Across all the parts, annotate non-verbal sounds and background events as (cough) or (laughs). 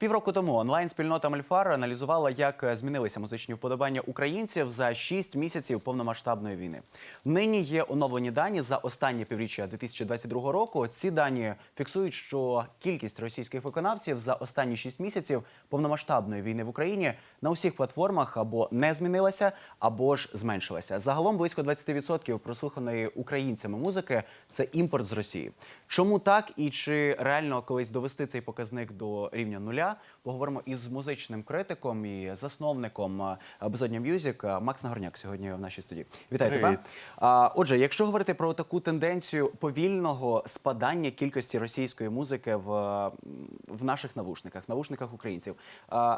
Півроку тому онлайн-спільнота Мальфар аналізувала, як е, змінилися музичні вподобання українців за 6 місяців повномасштабної війни. Нині є оновлені дані за останнє півріччя 2022 року. Ці дані фіксують, що кількість російських виконавців за останні 6 місяців повномасштабної війни в Україні на усіх платформах або не змінилася, або ж зменшилася. Загалом близько 20% прослуханої українцями музики це імпорт з Росії. Чому так і чи реально колись довести цей показник до рівня нуля? Поговоримо із музичним критиком і засновником е, Безодня М'юзік е, Макс Нагорняк сьогодні в нашій студії. Вітаю тебе. Привіт. А, Отже, якщо говорити про таку тенденцію повільного спадання кількості російської музики в, в наших навушниках, в навушниках українців,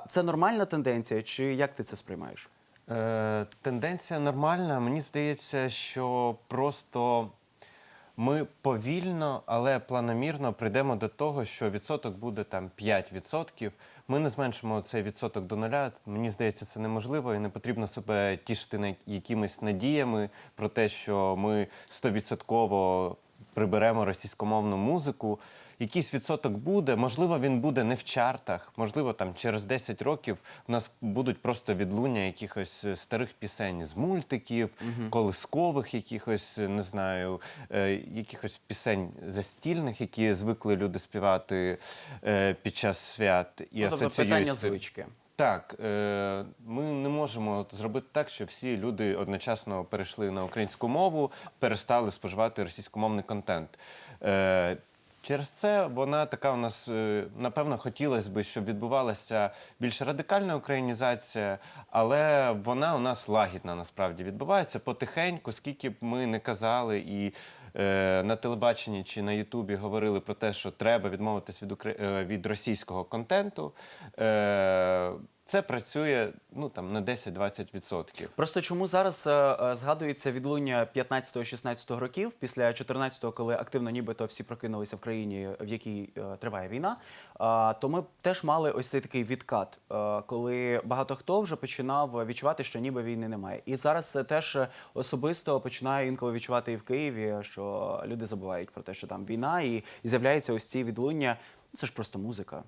це нормальна тенденція, чи як ти це сприймаєш? Е, тенденція нормальна. Мені здається, що просто ми повільно, але планомірно прийдемо до того, що відсоток буде там 5%. Ми не зменшимо цей відсоток до нуля. Мені здається, це неможливо і не потрібно себе тішити якимись надіями про те, що ми стовідсотково приберемо російськомовну музику. Якийсь відсоток буде, можливо, він буде не в чартах, можливо, там через 10 років у нас будуть просто відлуння якихось е, старих пісень з мультиків, колискових якихось, е, не знаю, е, якихось пісень застільних, які звикли люди співати е, під час свят. І Ну, тобто питання звички. так, е, ми не можемо зробити так, щоб всі люди одночасно перейшли на українську мову, перестали споживати російськомовний контент. Через це вона така у нас, е, напевно, хотілося б, щоб відбувалася більш радикальна українізація, але вона у нас лагідна насправді відбувається потихеньку, скільки б ми не казали і е, на телебаченні чи на Ютубі говорили про те, що треба відмовитись від, е, від російського контенту. Е, це працює ну, там, на 10-20%. Просто чому зараз е, е, згадується відлуння 15-16 років, після 14-го, коли активно нібито всі прокинулися в країні, в якій е, триває війна, а, то ми теж мали ось цей такий відкат, е, коли багато хто вже починав відчувати, що ніби війни немає. І зараз теж особисто починаю інколи відчувати і в Києві, що люди забувають про те, що там війна, і, і з'являється ось ці відлуння. Це ж просто музика.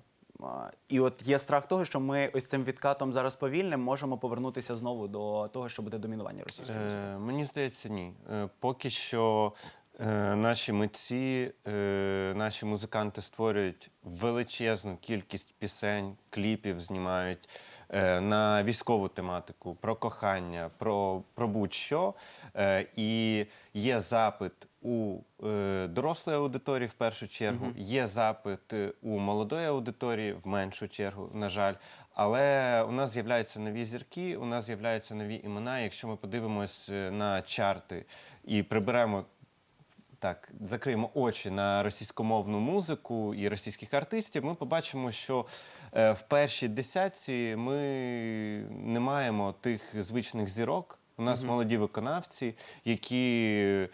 І от є страх того, що ми ось цим відкатом зараз повільним можемо повернутися знову до того, що буде домінування російської музики. Е, мені здається, ні. Е, поки що е, наші митці, е, наші музиканти створюють величезну кількість пісень, кліпів знімають е, на військову тематику, про кохання, про, про будь-що. Е, і є запит у е, дорослої аудиторії в першу чергу, є запит е, у молодої аудиторії в меншу чергу, на жаль. Але у нас з'являються нові зірки, у нас з'являються нові імена. Якщо ми подивимось е, на чарти і приберемо так, закриємо очі на російськомовну музику і російських артистів, ми побачимо, що е, в першій десятці ми не маємо тих звичних зірок. У нас молоді виконавці, які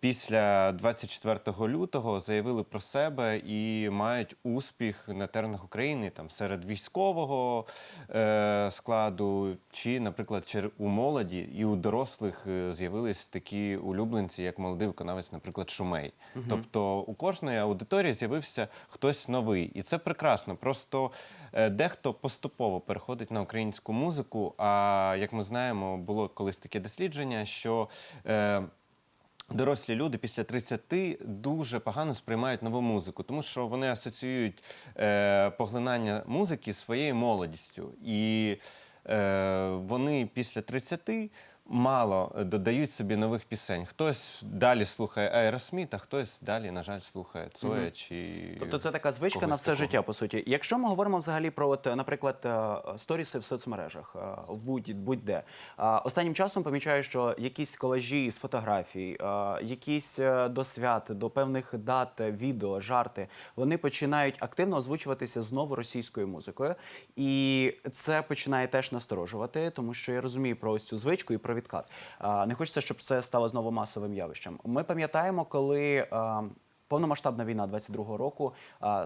після 24 лютого заявили про себе і мають успіх на теренах України там серед військового е, складу, чи, наприклад, у молоді і у дорослих е, з'явились такі улюбленці, як молодий виконавець, наприклад, Шумей. Тобто у кожної аудиторії з'явився хтось новий, і це прекрасно. Просто е, дехто поступово переходить на українську музику. А як ми знаємо, було колись таке дослідження, що е, Дорослі люди після 30 дуже погано сприймають нову музику, тому що вони асоціюють е, поглинання музики своєю молодістю. І е, вони після 30 мало додають собі нових пісень. Хтось далі слухає Аеросміт, а хтось далі, на жаль, слухає Цоя чи. Тобто це така звичка на когось все такого. життя, по суті. Якщо ми говоримо взагалі про, от, наприклад, е, сторіси в соцмережах, е, в будь- будь-де, е, останнім часом помічаю, що якісь колажі з фотографій, е, якісь е, до свят, до певних дат, е, відео, жарти, вони починають активно озвучуватися знову російською музикою. І це починає теж насторожувати, тому що я розумію про ось цю звичку і про відкат. Не хочеться, щоб це стало знову масовим явищем. Ми пам'ятаємо, коли. Повномасштабна війна 22-го року,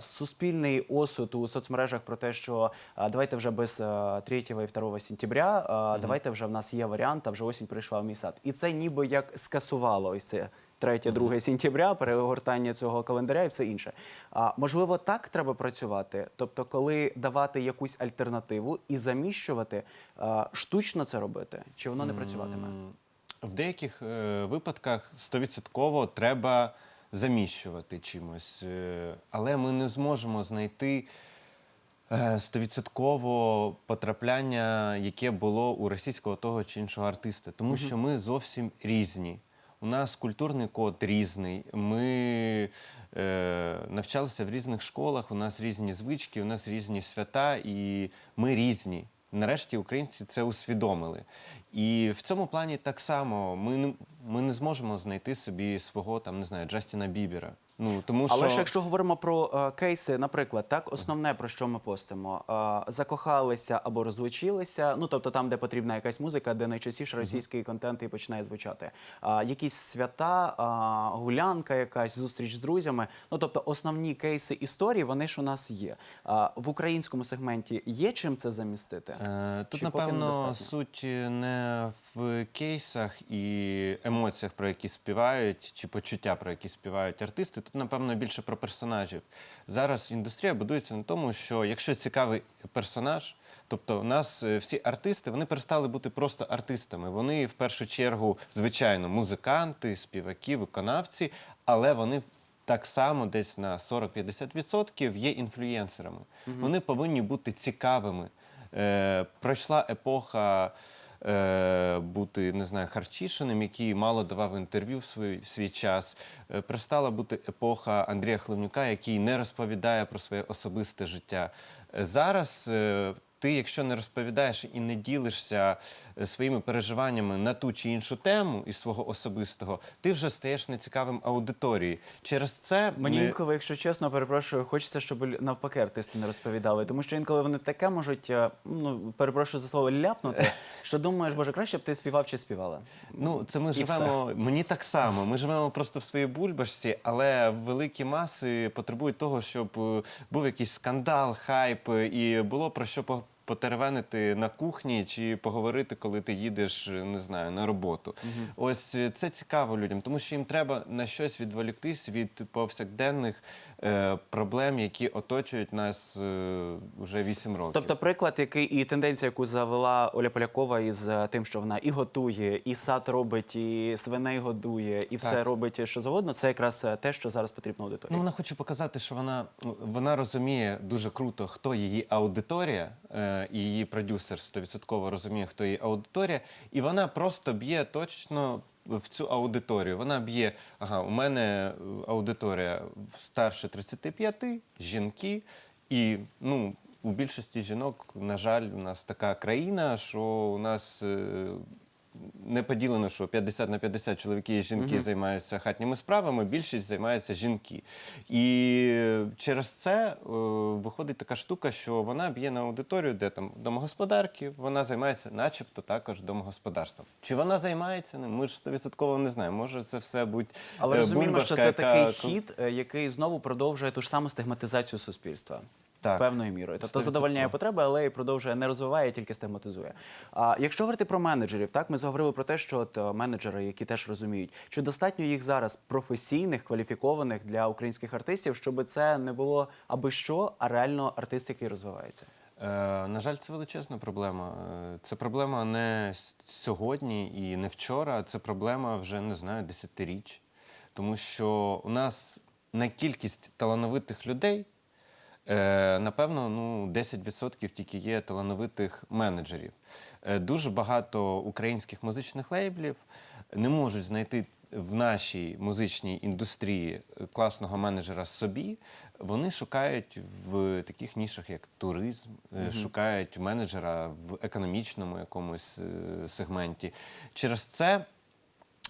суспільний осуд у соцмережах про те, що давайте вже без а, 3 і 2 сентября, давайте вже в нас є варіант, а вже осінь прийшла в мій сад. І це ніби як скасувало ось це 3-2 сентября, перегортання цього календаря і все інше. А можливо, так треба працювати? Тобто, коли давати якусь альтернативу і заміщувати, а, штучно це робити, чи воно не працюватиме? В деяких е, випадках стовідсотково треба заміщувати чимось, е, але ми не зможемо знайти е, стовідсотково потрапляння, яке було у російського того чи іншого артиста, тому що ми зовсім різні. У нас культурний код різний. Ми е, навчалися в різних школах, у нас різні звички, у нас різні свята, і ми різні. Нарешті українці це усвідомили. І в цьому плані так само ми ми не зможемо знайти собі свого там, не знаю, Джастіна Бібера. Ну тому що Але ж якщо говоримо про е, кейси, наприклад, так основне про що ми постимо, е, закохалися або розвучилися. Ну тобто там, де потрібна якась музика, де найчастіше російський контент і починає звучати. А якісь свята, а, гулянка, якась зустріч з друзями. Ну тобто, основні кейси історії, вони ж у нас є. А в українському сегменті є чим це замістити? Е, Тут, Чи напевно, суть не в кейсах і емоціях, про які співають, чи почуття, про які співають артисти. Тут, напевно, більше про персонажів. Зараз індустрія будується на тому, що якщо цікавий персонаж, тобто у нас е, всі артисти, вони перестали бути просто артистами. Вони в першу чергу, звичайно, музиканти, співаки, виконавці, але вони так само десь на 40-50% є інфлюєнсерами. Вони повинні бути цікавими. Е, пройшла епоха бути, не знаю, харчішиним, який мало давав інтерв'ю в свій, свій час. Е, перестала бути епоха Андрія Хливнюка, який не розповідає про своє особисте життя. Е, зараз е, ти, якщо не розповідаєш і не ділишся е, своїми переживаннями на ту чи іншу тему із свого особистого, ти вже стаєш нецікавим аудиторії. Через це Мені ми- інколи, якщо чесно, перепрошую, хочеться, щоб навпаки артисти не розповідали. Тому що інколи вони таке можуть, е, ну перепрошую за слово ляпнути, (laughs) що думаєш, боже, краще б ти співав чи співала. Ну, це ми І живемо. Мені так само. Ми живемо просто в своїй бульбашці, але великі маси потребують того, щоб е, був якийсь скандал, хайп, е, і було про що по- потеревенити на кухні чи поговорити, коли ти їдеш, не знаю, на роботу. Ось е, це цікаво людям, тому що їм треба на щось відволіктись від повсякденних проблем, які оточують нас е, вже 8 років. Тобто, приклад, який і тенденція, яку завела Оля Полякова із е, тим, що вона і готує, і сад робить, і свиней годує, і все Так. робить, що завгодно. Це якраз е, те, що зараз потрібно аудиторії. Ну, вона хоче показати, що вона, вона розуміє дуже круто, хто її аудиторія, е, і її продюсер 100% розуміє, хто її аудиторія, і вона просто б'є точно в цю аудиторію. Вона б'є, ага, у мене е, аудиторія старше 35, жінки, і ну. У більшості жінок, на жаль, у нас така країна, що у нас е, не поділено, що 50 на 50 чоловіки і жінки займаються хатніми справами, більшість займаються жінки. І через це е, виходить така штука, що вона б'є на аудиторію, де там домогосподарки, вона займається, начебто, також домогосподарством. Чи вона займається ним? Ми ж 100% не знаємо. Може, це все будь Але е, розуміємо, що це яка- такий хід, е, який знову продовжує ту ж саму стигматизацію суспільства. Так. Певною мірою. Тобто 100%. задовольняє потреби, але і продовжує не розвиває, тільки стигматизує. А якщо говорити про менеджерів, так ми заговорили про те, що от е, менеджери, які теж розуміють, чи достатньо їх зараз професійних, кваліфікованих для українських артистів, щоб це не було аби що, а реально артист, який розвивається. Е, на жаль, це величезна проблема. Е, Це проблема не сьогодні і не вчора. Це проблема вже не знаю десятиріч. Тому що у нас на кількість талановитих людей, напевно, ну 10% тільки є талановитих менеджерів. Е, Дуже багато українських музичних лейблів не можуть знайти в нашій музичній індустрії е, класного менеджера собі. Вони шукають в таких нішах, як туризм, е, шукають менеджера в економічному якомусь е, сегменті. Через це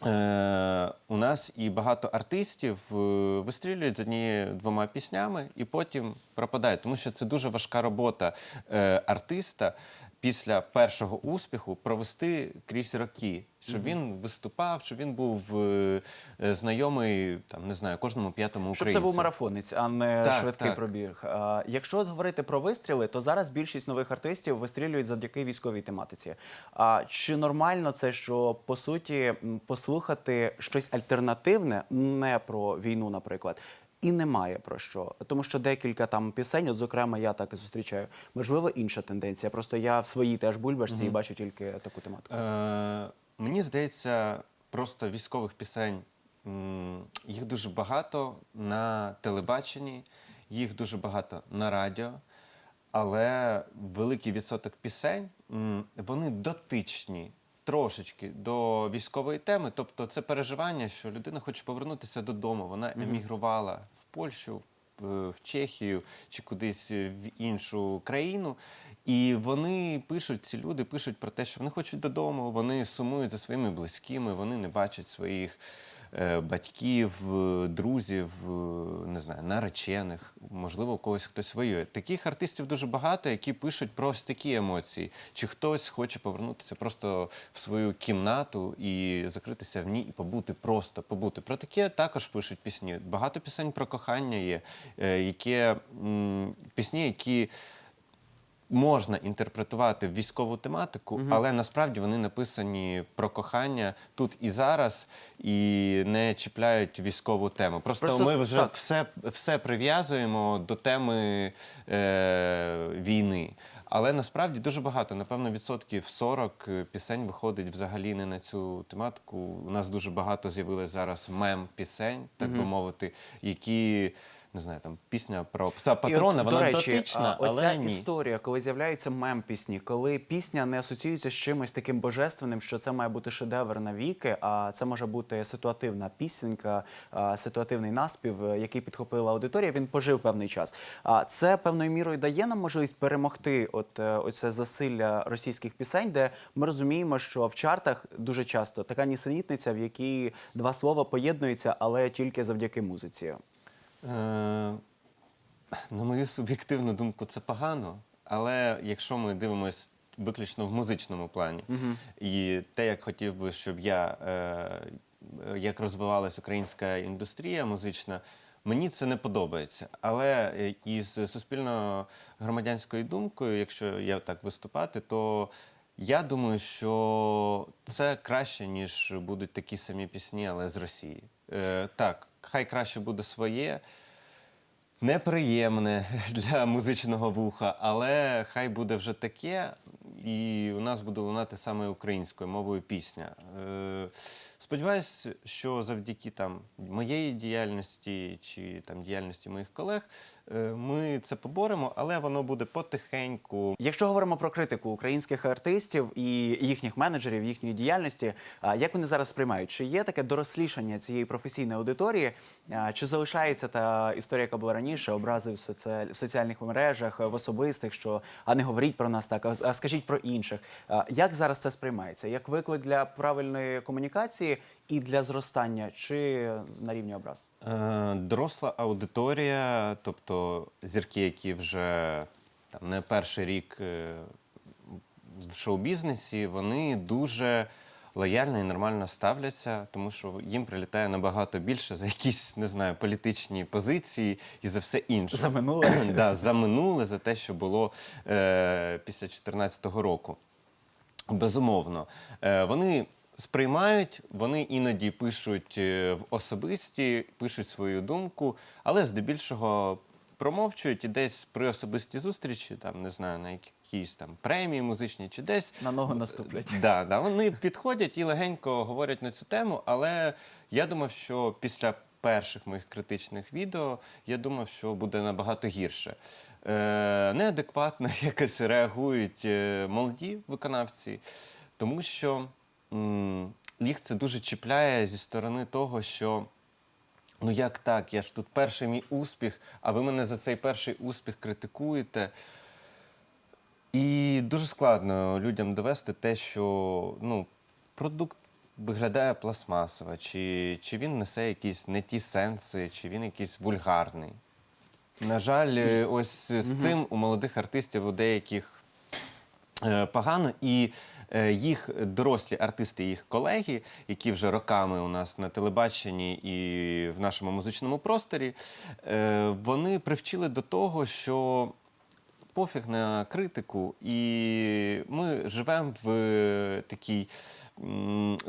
Е, у нас і багато артистів е, вистрілюють з однією двома піснями і потім пропадають, тому що це дуже важка робота е, артиста. Після першого успіху провести крізь роки, щоб він виступав, щоб він був е, е, знайомий там, не знаю, кожному п'ятому Щоб це був марафонець, а не Так, швидкий так. пробіг. А, якщо говорити про вистріли, то зараз більшість нових артистів вистрілюють завдяки військовій тематиці. А чи нормально це, що по суті послухати щось альтернативне, не про війну, наприклад? І немає про що, тому що декілька там пісень, от зокрема, я так і зустрічаю. Можливо, інша тенденція. Просто я в своїй теж бульбашці і бачу тільки таку тематику. Е, мені здається, просто військових пісень їх дуже багато на телебаченні, їх дуже багато на радіо, але великий відсоток пісень вони дотичні. Трошечки до військової теми, тобто це переживання, що людина хоче повернутися додому. Вона емігрувала в Польщу, в в Чехію чи кудись в іншу країну. І вони пишуть, ці люди пишуть про те, що вони хочуть додому, вони сумують за своїми близькими, вони не бачать своїх е, батьків, е, друзів, е, не знаю, наречених, можливо, у когось хтось воює. Таких артистів дуже багато, які пишуть про ось такі емоції. Чи хтось хоче повернутися просто в свою кімнату і закритися в ній і побути, просто побути. Про таке також пишуть пісні. Багато пісень про кохання є, е, які пісні, які можна інтерпретувати в військову тематику, але насправді вони написані про кохання тут і зараз і не чіпляють військову тему. Просто, Просто ми вже так. все, все прив'язуємо до теми е, війни. Але насправді дуже багато, напевно, відсотків 40 пісень виходить взагалі не на цю тематику. У нас дуже багато з'явилось зараз мем пісень, так би мовити, які. Не знаю, там пісня про пса патрона, вона речі, дотична, а, але ні. історія, коли з'являються мем-пісні, коли пісня не асоціюється з чимось таким божественним, що це має бути шедевр навіки, а це може бути ситуативна пісенька, ситуативний наспів, е, який підхопила аудиторія. Він пожив певний час. А це певною мірою дає нам можливість перемогти от е, оце засилля російських пісень, де ми розуміємо, що в чартах дуже часто така нісенітниця, в якій два слова поєднуються, але тільки завдяки музиці. Е, на мою суб'єктивну думку, це погано. Але якщо ми дивимося виключно в музичному плані, і те, як хотів би, щоб я е, як розвивалась українська індустрія музична, мені це не подобається. Але е, із суспільно-громадянською думкою, якщо я так виступати, то я думаю, що це краще, ніж будуть такі самі пісні, але з Росії. Е, так, хай краще буде своє неприємне (laughs) для музичного вуха, але хай буде вже таке, і у нас буде лунати саме українською мовою пісня. Е, Сподіваюсь, що завдяки там моєї діяльності чи там діяльності моїх колег ми це поборемо, але воно буде потихеньку. Якщо говоримо про критику українських артистів і їхніх менеджерів, їхньої діяльності, як вони зараз сприймають? Чи є таке дорослішання цієї професійної аудиторії? Чи залишається та історія, яка була раніше, образи в соціаль- соціальних мережах, в особистих, що а не говоріть про нас так, а скажіть про інших? Як зараз це сприймається? Як виклик для правильної комунікації і для зростання, чи на рівні образ? Е, Доросла аудиторія, тобто зірки, які вже там не перший рік е, в шоу-бізнесі, вони дуже лояльно і нормально ставляться, тому що їм прилітає набагато більше за якісь, не знаю, політичні позиції і за все інше. За минуле? (clears throat) да, за минуле, за те, що було е, після 2014 року. Безумовно. Е, вони сприймають, вони іноді пишуть е, в особисті, пишуть свою думку, але здебільшого промовчують і десь при особистій зустрічі, там не знаю, на якійсь там премії музичній чи десь На ногу наступлять. Да, да, вони підходять і легенько говорять на цю тему, але я думав, що після перших моїх критичних відео я думав, що буде набагато гірше. Е, неадекватно (laughs) якось реагують е, молоді виконавці, тому що їх це дуже чіпляє зі сторони того, що. Ну як так? Я ж тут перший мій успіх, а ви мене за цей перший успіх критикуєте. І дуже складно людям довести те, що ну, продукт виглядає пластмасово, чи, чи він несе якісь не ті сенси, чи він якийсь вульгарний. На жаль, ось з цим у молодих артистів у деяких е, погано. І їх дорослі артисти, їх колеги, які вже роками у нас на телебаченні і в нашому музичному просторі, е, вони привчили до того, що пофіг на критику, і ми живемо в е, такій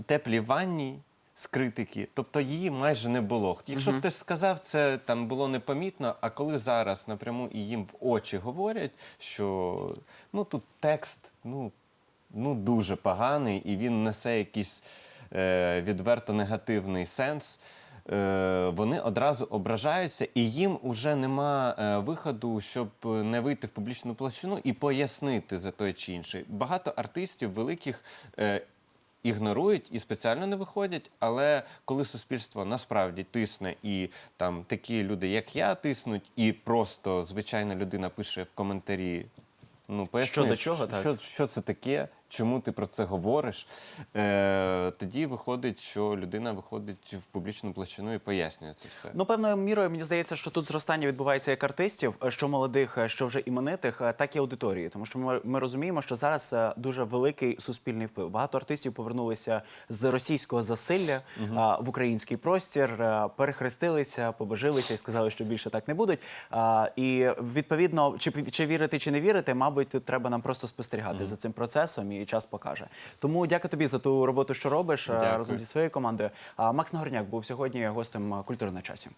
теплій ванні. З критики, тобто її майже не було. Якщо хтось сказав, це там було непомітно. А коли зараз напряму і їм в очі говорять, що ну тут текст ну, ну дуже поганий, і він несе якийсь е, відверто негативний сенс. Е, вони одразу ображаються, і їм вже нема е, виходу, щоб не вийти в публічну площину і пояснити за той чи інший. Багато артистів великих. Е, Ігнорують і спеціально не виходять, але коли суспільство насправді тисне, і там такі люди, як я, тиснуть, і просто звичайна людина пише в коментарі. Ну, поясни, Що до чого, так? що, що це таке, чому ти про це говориш? Е, тоді виходить, що людина виходить в публічну площину і пояснює це все. Ну, певною мірою мені здається, що тут зростання відбувається як артистів, е, що молодих, е, що вже іменитих, е, так і аудиторії. Тому що ми, ми розуміємо, що зараз дуже великий суспільний вплив. Багато артистів повернулися з російського засилля а, в український простір, е, перехрестилися, побожилися і сказали, що більше так не будуть. А, і відповідно, чи, чи вірити, чи не вірити, мабуть, тут треба нам просто спостерігати за цим процесом, і час покаже. Тому дякую тобі за ту роботу, що робиш е, Дякую. разом зі своєю командою. А Макс Нагорняк був сьогодні гостем культури на часі.